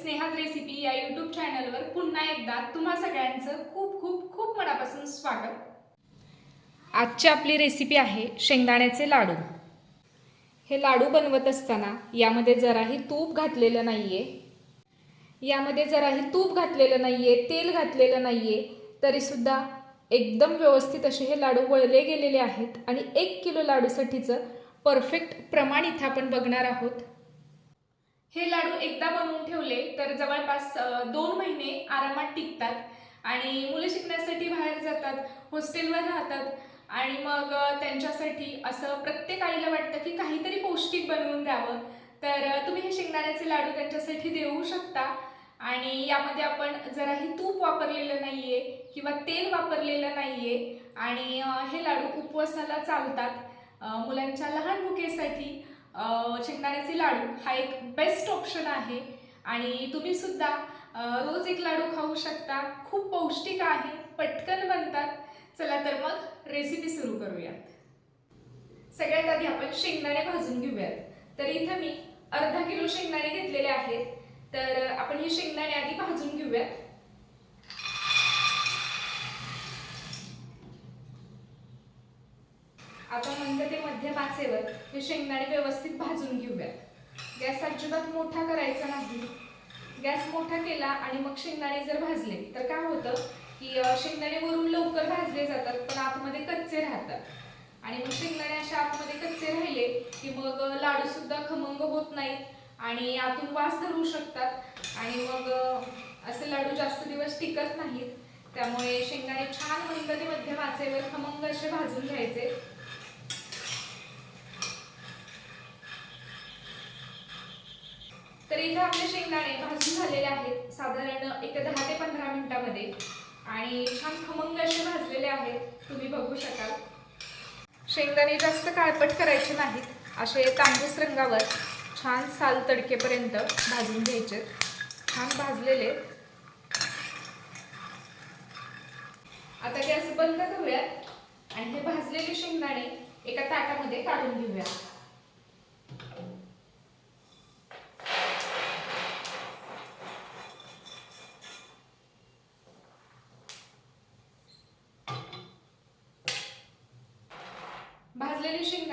Sneha's recipe या YouTube चॅनलवर पुन्हा एकदा तुम्हा सगळ्यांचं खूप खूप खूप मनापासून स्वागत. आजची आपली रेसिपी आहे शेंगदाण्याचे लाडू. हे लाडू बनवत असताना यामध्ये जराही तूप घातलेलं नाहीये. यामध्ये जराही तूप घातलेलं नाहीये तेल घातलेलं नाहीये तरीसुद्धा एकदम व्यवस्थित असे हे लाडू वळले गेलेले आहेत आणि एक किलो लाडूसाठीचं परफेक्ट प्रमाण इथं आपण बघणार आहोत. हे लाडू एकदा बनवून ठेवले तर जवळपास दोन महिने आरामात टिकतात आणि मुलं शिकण्यासाठी बाहेर जातात हॉस्टेलवर राहतात आणि मग त्यांच्यासाठी असं प्रत्येक आईला वाटतं की काहीतरी पौष्टिक बनवून द्यावं. तर तुम्ही हे शेंगदाण्याचे लाडू त्यांच्यासाठी देऊ शकता आणि यामध्ये आपण जराही तूप वापरलेलं नाही आहे किंवा तेल वापरलेलं नाही आहे आणि हे लाडू उपवासाला चालतात मुलांच्या लहान भुकेसाठी शेंगदाण्याचे लाडू हा एक बेस्ट ऑप्शन आहे. आणि तुम्ही सुद्धा रोज एक लाडू खाऊ शकता. खूप पौष्टिक आहे पटकन बनतात. चला तर मग रेसिपी सुरू करूयात सगळ्यात आधी आपण शेंगदाणे भाजून घेऊयात. तर इथं मी अर्धा किलो शेंगदाणे घेतलेले आहेत. तर आपण हे शेंगदाणे आधी भाजून घेऊयात. आपण मंद ते मध्य पाचेवर हे शेंगदाणे व्यवस्थित भाजून घेऊयात गॅस अजिबात मोठा करायचा नाही. गॅस मोठा केला आणि मग शेंगदाणे जर भाजले तर काय होतं की शेंगदाणे वरून लवकर भाजले जातात पण आतमध्ये कच्चे राहतात. आणि मग शेंगदाणे अशा आतमध्ये कच्चे राहिले की मग लाडूसुद्धा लाडू सुद्धा खमंग होत नाहीत आणि आतून वास धरू शकतात. आणि मग असे लाडू जास्त दिवस टिकत नाहीत. त्यामुळे शेंगदाणे छान मंद ते मध्य आचेवर खमंग असे भाजून घ्यायचे. तर इथं आपले शेंगदाणे भाजून झालेले आहेत. साधारण एक दहा ते पंधरा मिनिटामध्ये. आणि छान खमंग असे भाजलेले आहेत. तुम्ही बघू शकाल. शेंगदाणे जास्त काळपट करायचे नाहीत. असे तांबूस रंगावर छान साल तडकेपर्यंत भाजून घ्यायचे. छान भाजलेले. आता गॅस बंद करूयात. आणि हे भाजलेले शेंगदाणे एका ताटामध्ये काढून घेऊयात.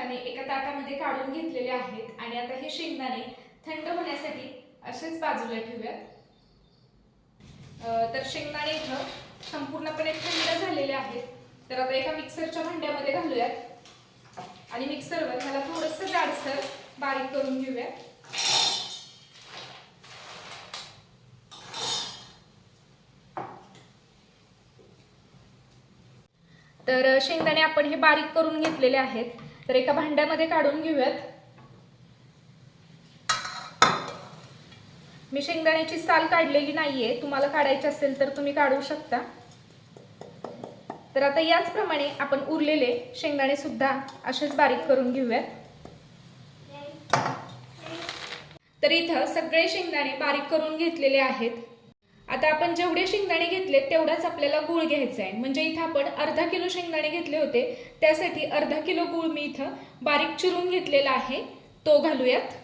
भाजलेले एका ताटामध्ये काढून घेतलेले आहेत आणि आता हे शेंगदाणे थंड होण्यासाठी असेच बाजूला ठेवूयात. तर शेंगदाणे इथं संपूर्णपणे थंड झालेले आहेत. तर आता एका मिक्सरच्या भांड्यामध्ये घालूयात. आणि मिक्सरवर मला थोडंसं जाडसर बारीक करून घेऊयात. तर शेंगदाणे आपण हे बारीक करून घेतलेले आहेत. तर एका भांड्यामध्ये काढून घेऊयात. मी शेंगदाण्याची साल काढलेली नाहीये. तुम्हाला काढायची असेल तर तुम्ही काढू शकता. तर आता याचप्रमाणे आपण उरलेले शेंगदाणे सुद्धा असेच बारीक करून घेऊयात. तर इथं सगळे शेंगदाणे बारीक करून घेतलेले आहेत. आता आपण जेवढे शेंगदाणे घेतले तेवढाच आपल्याला गूळ घ्यायचा आहे. म्हणजे इथं आपण अर्धा किलो शेंगदाणे घेतले होते. त्यासाठी अर्धा किलो गूळ मी इथं बारीक चिरून घेतलेला आहे. तो घालूयात.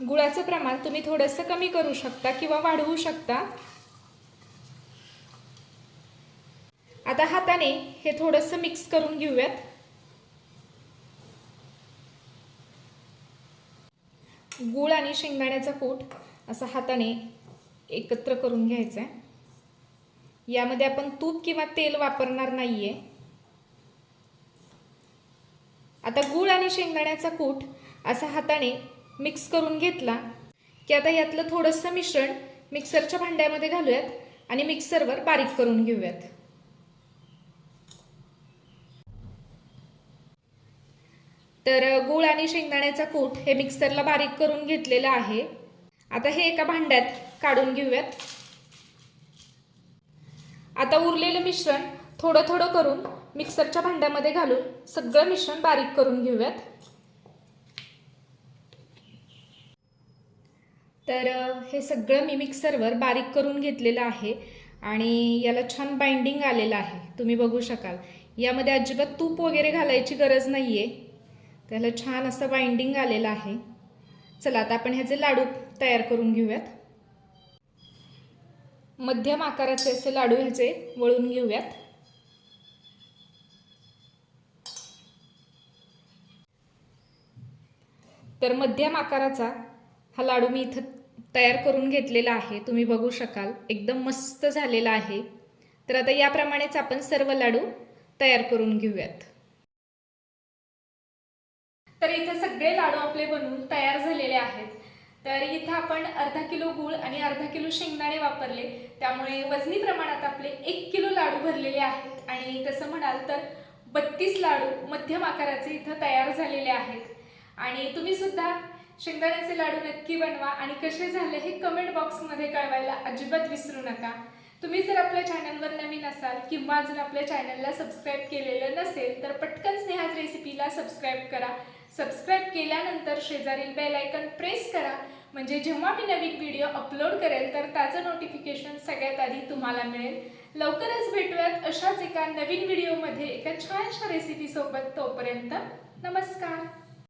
गुळाचं प्रमाण तुम्ही थोडंसं कमी करू शकता किंवा वाढवू शकता. आता हाताने हे थोडंसं मिक्स करून घेऊयात. गूळ आणि शेंगदाण्याचा कूट असा हाताने एकत्र करून घ्यायचा आहे यामध्ये आपण तूप किंवा तेल वापरणार नाहीये. आता गूळ आणि शेंगदाण्याचा कूट असा हाताने मिक्स करून घेतला की आता यातलं थोडंसं मिश्रण मिक्सरच्या भांड्यामध्ये घालूयात आणि मिक्सरवर बारीक करून घेऊयात. तर गूळ आणि शेंगदाण्याचा कूट हे मिक्सरला बारीक करून घेतलेलं आहे. आता हे एका भांड्यात काढून घेऊयात. आता उरलेलं मिश्रण थोडं थोडं करून मिक्सरच्या भांड्यामध्ये घालून सगळं मिश्रण बारीक करून घेऊयात. तर हे सगळं मी मिक्सरवर बारीक करून घेतलेलं आहे आणि याला छान बाइंडिंग आलेलं आहे. तुम्ही बघू शकाल. यामध्ये अजिबात तूप वगैरे घालायची गरज नाही आहे त्याला छान असं बाइंडिंग आलेलं आहे. चला आता आपण ह्याचे लाडू तयार करून घेऊयात. मध्यम आकाराचे असे लाडू ह्याचे वळून घेऊयात. तर मध्यम आकाराचा हा लाडू मी इथं तयार करून घेतलेला आहे. तुम्ही बघू शकाल एकदम मस्त झालेला आहे. तर आता याप्रमाणेच आपण सर्व लाडू तयार करून घेऊयात. तर इथं सगळे लाडू आपले बनवून तयार झालेले आहेत. तर इथं आपण अर्धा किलो गूळ आणि अर्धा किलो शेंगदाणे वापरले. त्यामुळे वजनी प्रमाणात आपले एक किलो लाडू भरलेले आहेत. आणि तसं म्हणाल तर बत्तीस लाडू मध्यम आकाराचे इथं तयार झालेले आहेत. आणि तुम्ही सुद्धा शेंगदाण्याचे लाडू नक्की बनवा आणि कसे झाले हे कमेंट बॉक्समध्ये कळवायला अजिबात विसरू नका. तुम्ही जर आपल्या चॅनलवर नवीन असाल किंवा जर आपल्या चॅनलला सबस्क्राईब केलेलं नसेल तर पटकन स्नेहाज रेसिपीला सबस्क्राईब करा. सबस्क्राईब केल्यानंतर शेजारील बेल आयकन प्रेस करा. म्हणजे जेव्हा मी नवीन व्हिडिओ अपलोड करेल तर त्याचं नोटिफिकेशन सगळ्यात आधी तुम्हाला मिळेल. लवकरच भेटूयात अशाच एका नवीन व्हिडिओमध्ये एका छानशा रेसिपीसोबत तोपर्यंत नमस्कार.